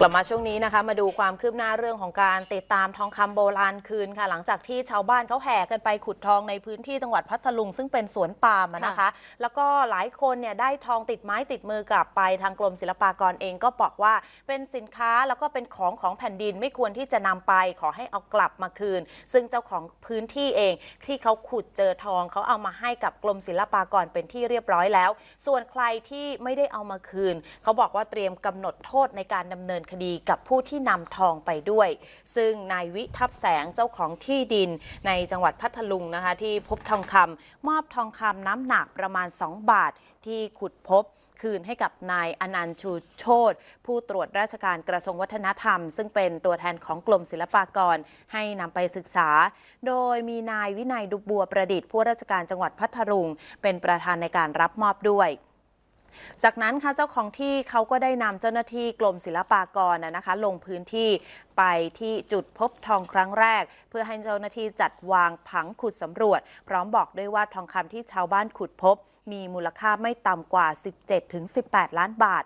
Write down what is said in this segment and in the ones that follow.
กลับมาช่วงนี้นะคะ มาดูความคืบหน้าเรื่องของการติดตามทองคำโบราณคืนค่ะ หลังจากที่ชาวบ้านเขาแห่กันไปขุดทองในพื้นที่จังหวัดพัทลุง ซึ่งเป็นสวนปาล์มนะคะ แล้วก็หลายคนเนี่ยได้ทองติดไม้ติดมือกลับไปทางกรมศิลปากรเองก็บอกว่าเป็นสินค้าแล้วก็เป็นของของแผ่นดินไม่ควรที่จะนำไปขอให้เอากลับมาคืน ซึ่งเจ้าของพื้นที่เองที่เขาขุดเจอทองเขาเอามาให้กับกรมศิลปากรเป็นที่เรียบร้อยแล้ว ส่วนใครที่ไม่ได้เอามาคืนเขาบอกว่าเตรียมกำหนดโทษในการดำเนินคดีกับผู้ที่นำทองไปด้วย ซึ่งนายวิทับแสงเจ้าของที่ดินในจังหวัดพัทลุงนะคะที่พบทองคำมอบทองคำน้ำหนักประมาณ 2 บาทที่ขุดพบคืนให้กับนายอนันต์ชูโชตผู้ตรวจราชการกระทรวงวัฒนธรรม ซึ่งเป็นตัวแทนของกรมศิลปากรให้นำไปศึกษา โดยมีนายวินัยดุบบัวประดิษฐ์ผู้ราชการจังหวัดพัทลุงเป็นประธานในการรับมอบด้วย จากนั้นค่ะเจ้าของที่เขาก็ได้นำเจ้าหน้าที่กรมศิลปากรนะคะ ลงพื้นที่ไปที่จุดพบทองครั้งแรก เพื่อให้เจ้าหน้าที่จัดวางผังขุดสำรวจ พร้อมบอกด้วยว่าทองคำที่ชาวบ้านขุดพบ มีมูลค่าไม่ต่ำกว่า 17-18 ล้านบาท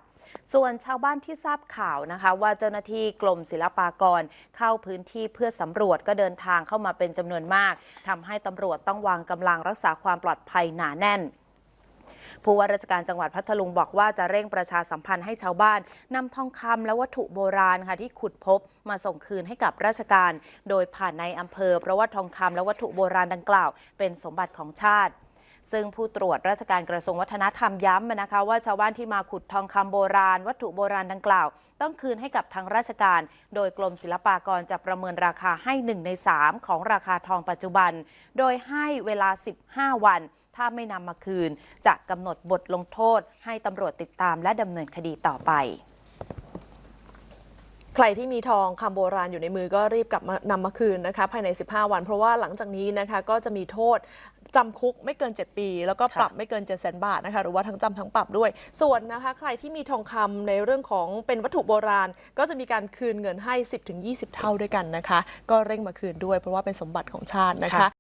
ส่วนชาวบ้านที่ทราบข่าวนะคะ ว่าเจ้าหน้าที่กรมศิลปากรเข้าพื้นที่เพื่อสำรวจก็เดินทางเข้ามาเป็นจำนวนมากทำให้ตำรวจต้องวางกำลังรักษาความปลอดภัยหนาแน่น ผู้ว่าราชการจังหวัดพัทลุงบอกว่าจะเร่งประชาสัมพันธ์ให้ชาวบ้านนำทองคำและวัตถุโบราณค่ะที่ขุดพบมาส่งคืนให้กับราชการ โดยผ่านในอำเภอ เพราะว่าทองคำและวัตถุโบราณดังกล่าว เป็นสมบัติของชาติ ซึ่งผู้ตรวจราชการกระทรวงวัฒนธรรมย้ำนะคะว่าชาวบ้านที่มาขุดทองคำโบราณ วัตถุโบราณดังกล่าว ต้องคืนให้กับทางราชการ โดยกรมศิลปากรจะประเมินราคาให้ 1 ใน 3 ของราคาทองปัจจุบัน โดยให้เวลา 15 วัน ถ้าไม่นำมาคืน จะกำหนดบทลงโทษ ให้ตำรวจติดตามและดำเนินคดีต่อไป ใครที่มีทองคำโบราณอยู่ในมือก็รีบกลับมานำมาคืนนะคะภายใน 15 วัน เพราะว่าหลังจากนี้นะคะก็จะมีโทษจำคุกไม่เกิน 7 ปี แล้วก็ปรับไม่เกิน 7 0 0 0 0 บาทนะคะหรือว่าทั้งจำทั้งปรับด้วย ส่วนนะคะใครที่มีทองคำในเรื่องของเป็นวัตถุโบราณ ก็จะมีการคืนเงินให้ 10-20 เท่าด้วยกันนะคะ ก็เร่งมาคืนด้วยเพราะว่าเป็นสมบัติของชาตินะคะ